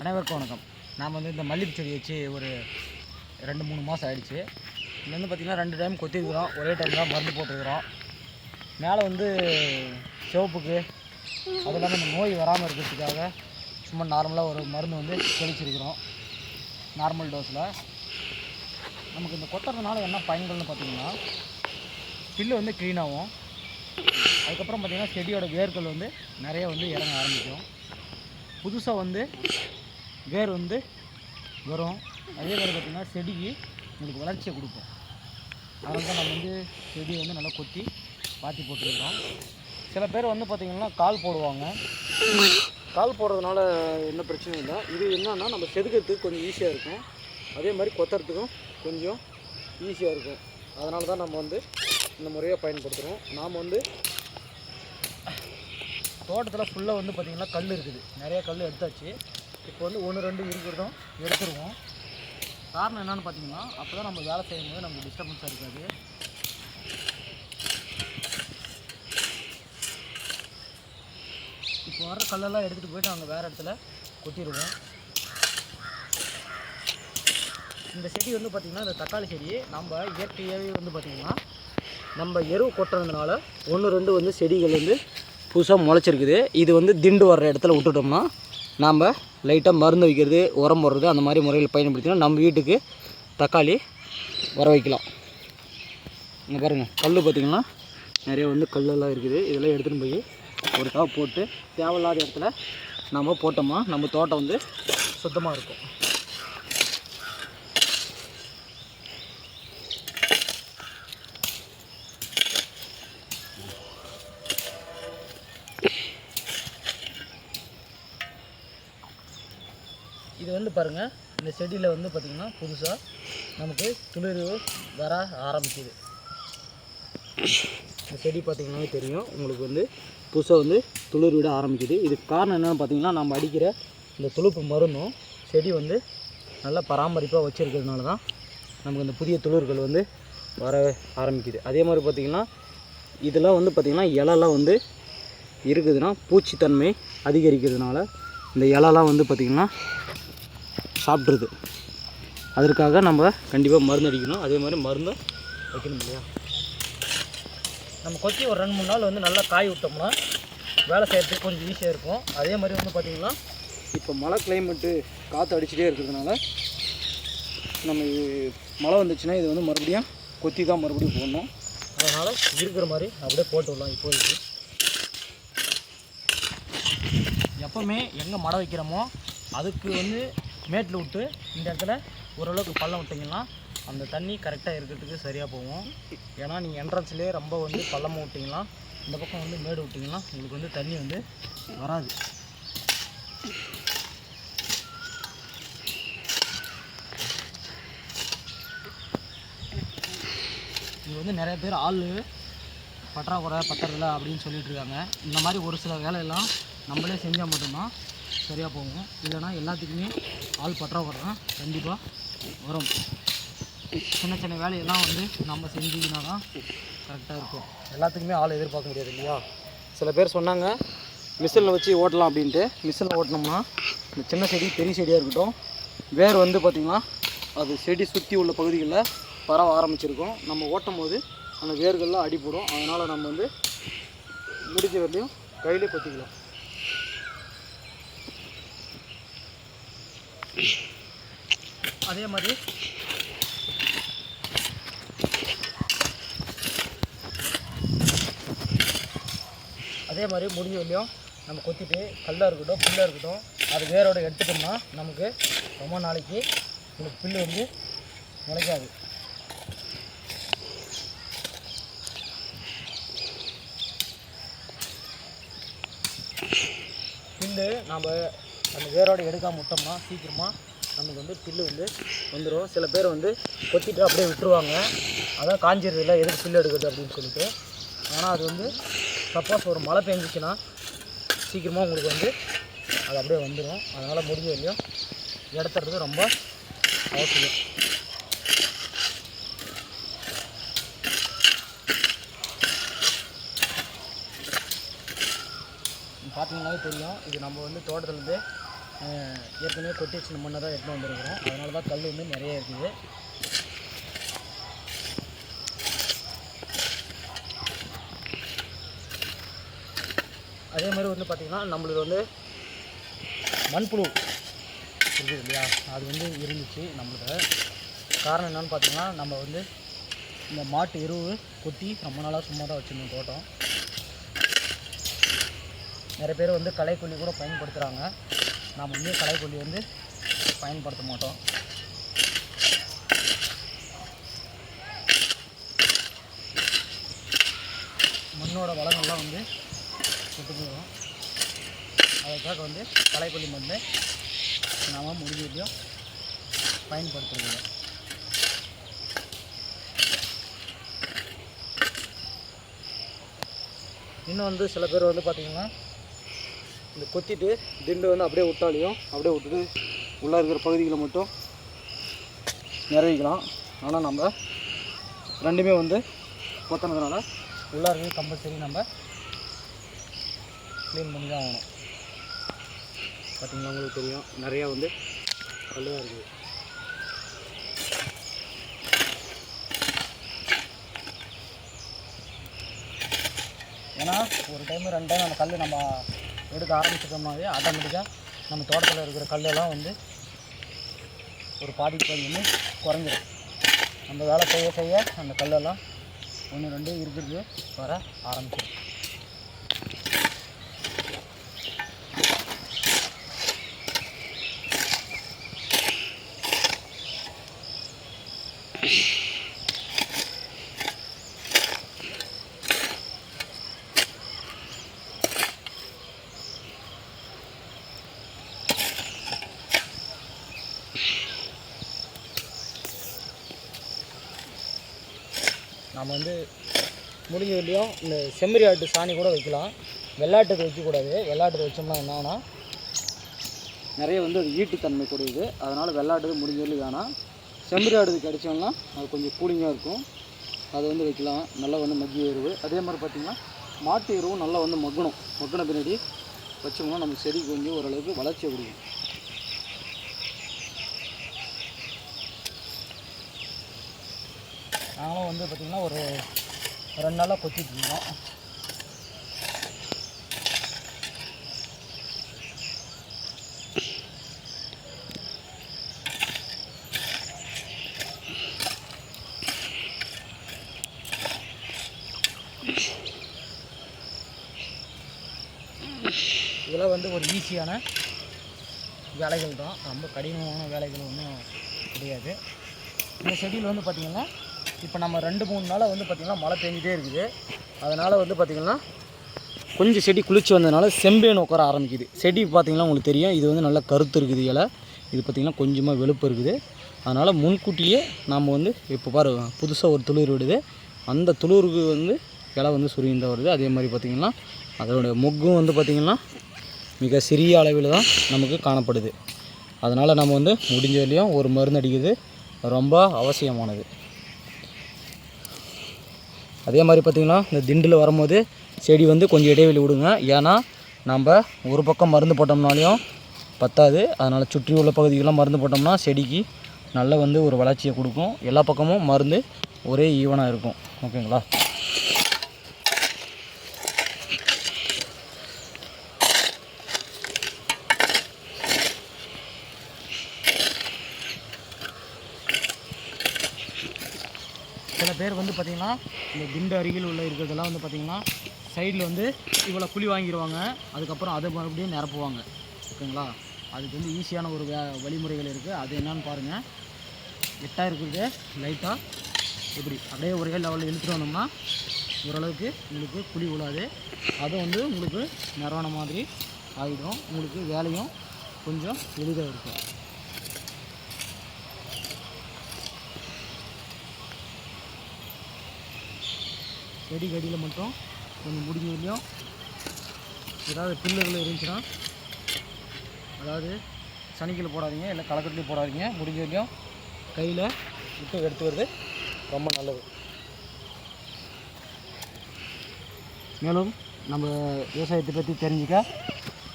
அனைவருக்கும் வணக்கம். நாம் வந்து இந்த மல்லிகை செடி வச்சு ஒரு ரெண்டு மூணு மாதம் ஆயிடுச்சு. இது வந்து பார்த்திங்கன்னா ரெண்டு டைம் கொத்திருக்கிறோம் ஒரே டைம் தான் மருந்து போட்டிருக்கிறோம். மேலே வந்து சிவப்புக்கு அது இல்லாமல் இந்த நோய் வராமல் இருக்கிறதுக்காக சும்மா நார்மலாக ஒரு மருந்து வந்து தெளிச்சிருக்கிறோம். நார்மல் டோஸில் நமக்கு இந்த கொத்துறதுனால என்ன பயன்கள்னு பார்த்தீங்கன்னா பில்லு வந்து க்ளீனாகும் அதுக்கப்புறம் பார்த்திங்கன்னா செடியோட வேர்கள் வந்து நிறைய வந்து இறங்க ஆரம்பிக்கும். புதுசாக வந்து வேர் வந்து வரும். அதே மாதிரி பார்த்திங்கன்னா செடிக்கு உங்களுக்கு வளர்ச்சியை கொடுக்கும். அதனால தான் நம்ம வந்து செடியை வந்து நல்லா கொத்தி பாத்தி போட்டுருக்கோம். சில பேர் வந்து பார்த்திங்கன்னா கால் போடுவாங்க. கால் போடுறதுனால என்ன பிரச்சனையும் இல்லை. இது என்னென்னா நம்ம செதுக்கிறதுக்கு கொஞ்சம் ஈஸியாக இருக்கும். அதே மாதிரி கொத்துறதுக்கும் கொஞ்சம் ஈஸியாக இருக்கும். அதனால தான் நம்ம வந்து இந்த முறையாக பயன்படுத்துகிறோம் நாம் வந்து தோட்டத்தில் ஃபுல்லாக வந்து பார்த்திங்கன்னா கல் இருக்குது. நிறைய கல் எடுத்தாச்சு. இப்போ வந்து ஒன்று ரெண்டு இருக்கிறதும் எடுத்துருவோம். காரணம் என்னன்னு பார்த்தீங்கன்னா அப்போ தான் நம்ம வேலை செய்யும்போது நமக்கு டிஸ்டர்பன்ஸாக இருக்காது. இப்போ வர கல்லெல்லாம் எடுத்துகிட்டு போயிட்டு நாங்கள் வேறு இடத்துல கொட்டிடுவோம். இந்த செடி வந்து பார்த்திங்கன்னா இந்த தக்காளி செடி நம்ம இயற்கையாகவே வந்து பார்த்திங்கன்னா நம்ம எருவு கொட்டுறதுனால ஒன்று ரெண்டு வந்து செடிகள் வந்து புதுசாக முளைச்சிருக்குது. இது வந்து திண்டு வர்ற இடத்துல விட்டுட்டோம்னா நாம் லைட்டாக மருந்து வைக்கிறது உரம் போடுறது அந்த மாதிரி முறையில் பயன்படுத்தினா நம்ம வீட்டுக்கு தக்காளி வர வைக்கலாம். இங்கே பாருங்கள் கல் பார்த்திங்கன்னா நிறைய வந்து கல்லெல்லாம் இருக்குது. இதெல்லாம் எடுத்துகிட்டு போய் ஒரு காவு போட்டு தேவையில்லாத இடத்துல நம்ம போட்டோமா? நம்ம தோட்டம் வந்து சுத்தமாக இருக்கும். இது வந்து பாருங்கள் இந்த செடியில் வந்து பார்த்திங்கன்னா புதுசாக நமக்கு துளிர் வர ஆரம்பிக்குது. இந்த செடி பார்த்திங்கனாவே தெரியும். உங்களுக்கு வந்து புதுசாக வந்து துளிர் விட ஆரம்பிக்குது. இதுக்கு காரணம் என்னென்னு பார்த்தீங்கன்னா நம்ம அடிக்கிற இந்த துளுப்பு மருந்தும் செடி வந்து நல்லா பராமரிப்பாக வச்சுருக்கிறதுனால தான் நமக்கு இந்த புதிய துளிர்கள் வந்து வர ஆரம்பிக்குது. அதே மாதிரி பார்த்திங்கன்னா இதெல்லாம் வந்து பார்த்திங்கன்னா இலலாம் வந்து இருக்குதுன்னா பூச்சித்தன்மை அதிகரிக்கிறதுனால இந்த இலலாம் வந்து பார்த்திங்கன்னா சாப்பிட்ருது அதற்காக நம்ம கண்டிப்பாக மருந்து அடிக்கணும். அதே மாதிரி மருந்தை வைக்கணும் இல்லையா? நம்ம கொத்தி ஒரு ரெண்டு மூணு நாள் வந்து நல்லா காய் விட்டோம்னா வேலை செய்கிறதுக்கு கொஞ்சம் ஈஸியாக இருக்கும். அதே மாதிரி வந்து பார்த்திங்கன்னா இப்போ மழை கிளைமேட்டு காற்று அடிச்சுட்டே இருக்கிறதுனால நம்ம இது- மழை வந்துச்சுன்னா இது வந்து மறுபடியும் கொத்தி தான் மறுபடியும் போடணும். அதனால் இருக்கிற மாதிரி அப்படியே போட்டு விடலாம் இப்போதைக்கு. எப்போவுமே எங்கே மழை வைக்கிறோமோ அதுக்கு வந்து மேட்டில் விட்டு இந்த இடத்துல ஓரளவுக்கு பள்ளம் விட்டிங்கன்னா அந்த தண்ணி கரெக்டாக இருக்கிறதுக்கு சரியாக போகும். ஏன்னா நீங்கள் என்ட்ரன்ஸ்லேயே ரொம்ப வந்து பள்ளமாக விட்டிங்கன்னா இந்த பக்கம் வந்து மேடு விட்டிங்கன்னா உங்களுக்கு வந்து தண்ணி வந்து வராது. இது வந்து நிறைய பேர் ஆள் பற்றாக்குறை பத்தறதில்ல அப்படின்னு சொல்லிகிட்ருக்காங்க இந்த மாதிரி ஒரு சில வேலையெல்லாம் நம்மளே செஞ்சால் மட்டும்தான் சரியாக போகும். இல்லைன்னா எல்லாத்துக்குமே ஆள் பற்றாக்குறை தான் கண்டிப்பாக வரும். சின்ன சின்ன வேலையெல்லாம் வந்து நம்ம செஞ்சிக்கினா தான் கரெக்டாக இருக்கும். எல்லாத்துக்குமே ஆள் எதிர்பார்க்க முடியாது இல்லையா? சில பேர் சொன்னாங்க மிஷினில் வச்சு ஓட்டலாம் அப்படின்ட்டு. மிஷினில் ஓட்டினோம்னா இந்த சின்ன செடி பெரிய செடியாக இருக்கட்டும் வேர் வந்து பார்த்திங்கன்னா அது செடி சுற்றி உள்ள பகுதிகளில் பரவ ஆரம்பிச்சிருக்கும். நம்ம ஓட்டும் போது அந்த வேர்கள்லாம் அடிபடும். அதனால் நம்ம வந்து முடிஞ்ச வரையும் கையிலே கொத்திக்கலாம். அதே மாதிரி. அதே மாதிரி முடிஞ்ச வரையும் நம்ம கொத்திட்டு கல்லாக இருக்கட்டும் புல்லாக இருக்கட்டும் அது வேரோட எடுத்துட்டோம்னா நமக்கு ரொம்ப நாளைக்கு உங்களுக்கு புல்லு வந்து முளைக்காது. புல்லு நம்ம அந்த வேரோடு எடுக்காமல் விட்டோம்னா சீக்கிரமாக நமக்கு வந்து புல்லு வந்து வந்துடும் சில பேர் வந்து கொத்திட்டு அப்படியே விட்டுருவாங்க. அதான் காஞ்சிடுறதில்ல எதுக்கு புல்லு எடுக்கிறது அப்படின்னு சொல்லிட்டு. ஆனால் அது வந்து சப்போஸ் ஒரு மழை பெஞ்சிச்சுன்னா சீக்கிரமாக உங்களுக்கு வந்து அது அப்படியே வந்துடும் அதனால் முடிஞ்ச வரையும் இடத்துறது ரொம்ப அவசியம். பார்த்தீங்கன்னாவே தெரியும். இது நம்ம வந்து தோட்டத்துலேருந்து ஏற்கனவே கொட்டி வச்சு மண்ணை தான் எடுத்து வந்துருக்குறோம். அதனால தான் கல் வந்து நிறைய இருக்குது. அதே மாதிரி வந்து பார்த்திங்கன்னா நம்மளுக்கு வந்து மண்புழு இருக்குது இல்லையா? அது வந்து இருந்துச்சு நம்மளுக்கு. காரணம் என்னென்னு பார்த்தீங்கன்னா நம்ம வந்து இந்த மாட்டு எருவு கொட்டி ரொம்ப நாளாக சும்மா தான் வச்சுருந்தோம் தோட்டம். நிறைய பேர் வந்து களைக்கொல்லி கூட பயன்படுத்துகிறாங்க நாம் இன்னும் களைக்கொல்லி வந்து பயன்படுத்த மாட்டோம். மண்ணோட வளங்கள்லாம் வந்து சுட்டு போயிடும் அதுக்காக வந்து களைக்கொல்லி மருந்து நாம் முடிஞ்சதையும் பயன்படுத்துறது இன்னும் வந்து சில பேர் வந்து பார்த்திங்கன்னா இந்த கொத்திட்டு திண்டு வந்து அப்படியே விட்டாலையும் அப்படியே விட்டுட்டு உள்ளே இருக்கிற பகுதிகளை மட்டும் நிறைவிக்கலாம். ஆனால் நம்ம ரெண்டுமே வந்து கொத்தினதுனால உள்ளே இருக்கிறது கம்பல்சரி நம்ம க்ளீன் பண்ணி தான் ஆகணும். பார்த்தீங்கன்னா உங்களுக்கு தெரியும். நிறையா வந்து கல்லுவாக இருக்குது. ஏன்னா ஒரு டைம் ரெண்டு டைம் நம்ம கல் நம்ம எடுக்க ஆரம்பிச்சிட்டோம்னாவே ஆட்டோமேட்டிக்காக நம்ம தோட்டத்தில் இருக்கிற கல்லெல்லாம் வந்து ஒரு பாதிக்கு பாதி வந்து குறைஞ்சிடும் நம்ம வேலை செய்ய செய்ய அந்த கல்லெல்லாம் ஒன்று ரெண்டு இருக்கிறது வர ஆரம்பிச்சிடும் நம்ம வந்து முடிஞ்ச வரையும் இந்த செம்மறி ஆட்டு சாணி கூட வைக்கலாம். வெள்ளாட்டுக்கு வைக்கக்கூடாது. வெள்ளாட்டுக்கு வச்சோம்னா என்னன்னா நிறைய வந்து அது ஈட்டுத்தன்மை கூடியது. அதனால் வெள்ளாட்டுக்கு முடிஞ்ச வரையும் வேணாம் செம்மறி ஆடுக்கு அடித்தோம்னா அது கொஞ்சம் கூலிங்காக இருக்கும். அது வந்து வைக்கலாம். நல்லா வந்து மக்கிய எருவு. அதே மாதிரி பார்த்திங்கன்னா மாட்டு எருவும் நல்லா வந்து மக்கணும். மக்கின பின்னாடி வச்சோம்னா நம்ம செடிக்கு கொஞ்சம் ஓரளவுக்கு வளர்ச்சியை கொடுக்கும். நாங்களும் வந்து பார்த்திங்கன்னா ஒரு ரெண்டு நாளாக கொத்திட்டு இருந்தோம். இதெல்லாம் வந்து ஒரு ஈஸியான வேலைகள் தான். ரொம்ப கடினமான வேலைகள் ஒன்றும் கிடையாது. இந்த செடியில் வந்து பார்த்திங்கன்னா இப்போ நம்ம ரெண்டு மூணு நாளாக வந்து பார்த்திங்கன்னா மழை பெஞ்சிட்டே இருக்குது. அதனால் வந்து பார்த்திங்கன்னா கொஞ்சம் செடி குளிச்சு வந்ததுனால செம்பேன் உட்கார ஆரம்பிக்குது. செடி பார்த்திங்கன்னா உங்களுக்கு தெரியும் இது வந்து நல்லா கருத்து இருக்குது இலை. இது பார்த்திங்கன்னா கொஞ்சமாக வெளுப்பு இருக்குது. அதனால் முன்கூட்டியே நாம் வந்து இப்போ பாரு புதுசாக ஒரு துளிர் விடுது. அந்த துளிருக்கு வந்து இலை வந்து சுருங்கிதான் வருது. அதே மாதிரி பார்த்திங்கன்னா அதோடைய மொக்கும் வந்து பார்த்திங்கன்னா மிக சிறிய அளவில் தான் நமக்கு காணப்படுது. அதனால் நம்ம வந்து முடிஞ்ச வரையும் ஒரு மருந்து அடிக்கிறது ரொம்ப அவசியமானது. அதே மாதிரி பார்த்திங்கன்னா இந்த திண்டில் வரும்போது செடி வந்து கொஞ்சம் இடைவெளி விடுங்க. ஏன்னா நம்ம ஒரு பக்கம் மருந்து போட்டோம்னாலையும் பத்தாது. அதனால் சுற்றி உள்ள பகுதிக்கெல்லாம் மருந்து போட்டோம்னா செடிக்கு நல்ல வந்து ஒரு வளர்ச்சியை கொடுக்கும். எல்லா பக்கமும் மருந்து ஒரே ஈவனாக இருக்கும். ஓகேங்களா? சில பேர் வந்து பார்த்திங்கன்னா இந்த திண்டு அருகில் உள்ள இருக்கிறதெல்லாம் வந்து பார்த்திங்கன்னா சைடில் வந்து இவ்வளோ குழி வாங்கிடுவாங்க அதுக்கப்புறம் அதை மறுபடியும் நிரப்புவாங்க. ஓகேங்களா? அதுக்கு வந்து ஈஸியான ஒரு வழிமுறைகள் இருக்குது அது என்னன்னு பாருங்கள் எட்டாக இருக்கிறது லைட்டாக இப்படி அப்படியே ஒரே லெவலில் இழுத்துட்டு வந்தோம்னா ஓரளவுக்கு உங்களுக்கு குழி விழாது. அது வந்து உங்களுக்கு நிறவன மாதிரி ஆகிடும் உங்களுக்கு வேலையும் கொஞ்சம் எளிதாக இருக்கும். செடி கடியில் மட்டும் கொஞ்சம் முடிஞ்ச வரையும் ஏதாவது பில்லுகள் இருந்துச்சுன்னா அதாவது சனிக்கில் போடாதீங்க இல்லை கலக்கட்டிலையும் போடாதீங்க முடிஞ்ச வரையும் கையில் விட்டு எடுத்து வருது ரொம்ப நல்லது. மேலும் நம்ம விவசாயத்தை பற்றி தெரிஞ்சுக்க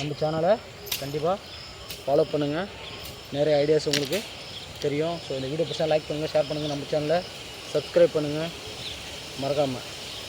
நம்ம சேனலை கண்டிப்பாக ஃபாலோ பண்ணுங்கள் நிறைய ஐடியாஸ் உங்களுக்கு தெரியும். ஸோ இந்த வீடியோ பிடிச்சா லைக் பண்ணுங்கள் ஷேர் பண்ணுங்கள் நம்ம சேனலை சப்ஸ்கிரைப் பண்ணுங்கள் மறக்காமல்